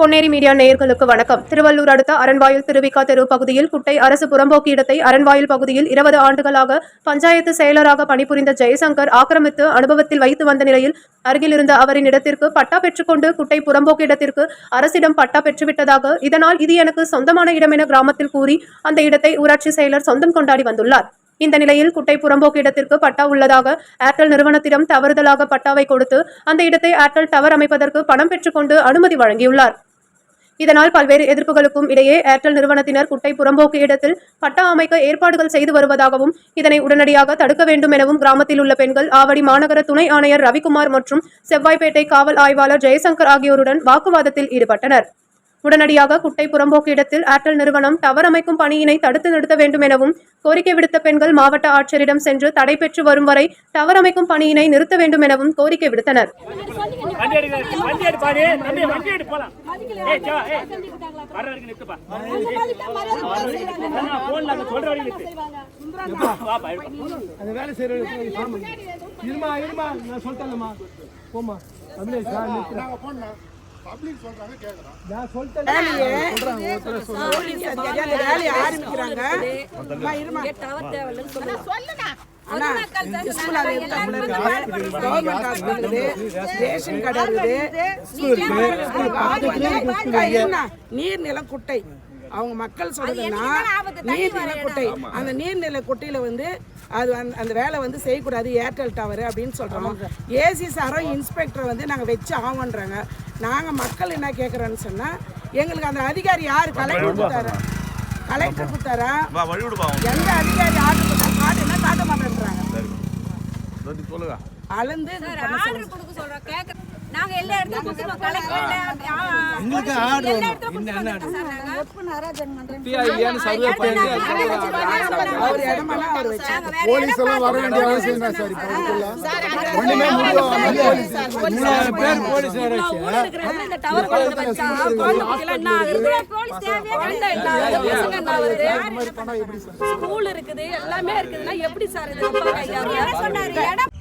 Ponneri media நேயர்களுக்கு வணக்கம். திருவள்ளூர் அடுத்த அரண்வாயில் திருவிக்கா தெரு பகுதியில் குட்டை அரசு புறம்போக்கு இடத்தை அரண்வாயில் பகுதியில் இருபது ஆண்டுகளாக பஞ்சாயத்து செயலராக பணிபுரிந்த ஜெயசங்கர் ஆக்கிரமித்து அனுபவத்தில் வைத்து வந்த நிலையில் அருகில் இருந்த அவரின் இடத்திற்கு பட்டா பெற்றுக்கொண்டு குட்டை புறம்போக்கு இடத்திற்கு அரசிடம் பட்டா பெற்றுவிட்டதாக இதனால் இது எனக்கு சொந்தமான இடம் என கிராமத்தில் கூறி அந்த இடத்தை ஊராட்சி செயலர் சொந்தம் கொண்டாடி வந்துள்ளார். இந்த நிலையில் குட்டை புறம்போக்கு இடத்திற்கு பட்டா உள்ளதாக ஏர்டெல் நிறுவனத்திடம் தவறுதலாக பட்டாவை கொடுத்து அந்த இடத்தை ஏர்டெல் டவர் அமைப்பதற்கு பணம் பெற்றுக்கொண்டு அனுமதி வழங்கியுள்ளார். இதனால் பல்வேறு எதிர்ப்புகளுக்கும் இடையே ஏர்டெல் நிறுவனத்தினர் குட்டை புறம்போக்கு இடத்தில் பட்டா அமைக்க ஏற்பாடுகள் செய்து வருவதாகவும் இதனை உடனடியாக தடுக்க வேண்டும் எனவும் கிராமத்தில் உள்ள பெண்கள் ஆவடி மாநகர துணை ஆணையர் ரவிக்குமார் மற்றும் செவ்வாய்ப்பேட்டை காவல் ஆய்வாளர் ஜெயசங்கர் ஆகியோருடன் வாக்குவாதத்தில் ஈடுபட்டனர். உடனடியாக குட்டை புறம்போக்கு இடத்தில் ஏர்டெல் நிறுவனம் டவர் அமைக்கும் பணியினை தடுத்து நிறுத்த வேண்டும் எனவும் கோரிக்கை விடுத்த பெண்கள் மாவட்ட ஆட்சியரிடம் சென்று தடை பெற்று வரும் வரை டவர் அமைக்கும் பணியினை நிறுத்த வேண்டும் எனவும் கோரிக்கை விடுத்தனர். இருமா இருமா நான் போமா அபிலேஷ் நான் நிறுத்துறேன். நான் சொல்லிட்டேன் வேலையை ஆரம்பிக்கிறாங்க இருமா. அண்ணா, ஸ்கூல் அது எதுத்தாப்புல இருக்குது. கவர்மெண்ட் ஹாஸ்பிட்டல் இருக்குது. ரேஷன் கடை இருக்குது. அக்கா, இருண்ணா. நீர்நில குட்டை அவங்க மக்கள் சொல்றதுன்னா நீர்நில குட்டை அந்த நீர்நில குட்டையில வந்து அது அந்த வேலை வந்து செய்யக்கூடாது ஏர்டெல் டவர் அப்படின்னு சொல்றோம். ஏசி சாரும் இன்ஸ்பெக்டர் வந்து நாங்க வச்சு ஆகன்றோங்க நாங்க மக்கள் என்ன கேட்குறோன்னு சொன்னா எங்களுக்கு அந்த அதிகாரி யாரு? கலெக்டர் கொடுத்தாரா? கலெக்டர் கொடுத்தாரா? எந்த அதிகாரி ஆர்டர் கொடுத்தா காட்டுன்னா காட்ட மாட்டேன்றாங்க சரி. அளந்து எல்லா இடத்துலயும் கொடுத்துருவோம் அவர் இடமெல்லாம் அவர் வச்சு போலீஸ் எல்லாம் வர வேண்டிய அவசியம் என்ன சார் இப்போ இதுக்குள்ள? ஒண்ணுமே முடியும் மூணாயிரம் பேர் போலீஸ் வராச்சு இந்த டவர் கொண்டு வச்சா குழந்தை குட்டிலாம் என்ன ஆகுது? போலீஸ் தேவையா என்ன ஆகுது? பசங்க என்ன ஆகுது ஸ்கூல் இருக்குது எல்லாமே இருக்குதுன்னா எப்படி சார் இது? அப்பா சொன்னாரு? இடம்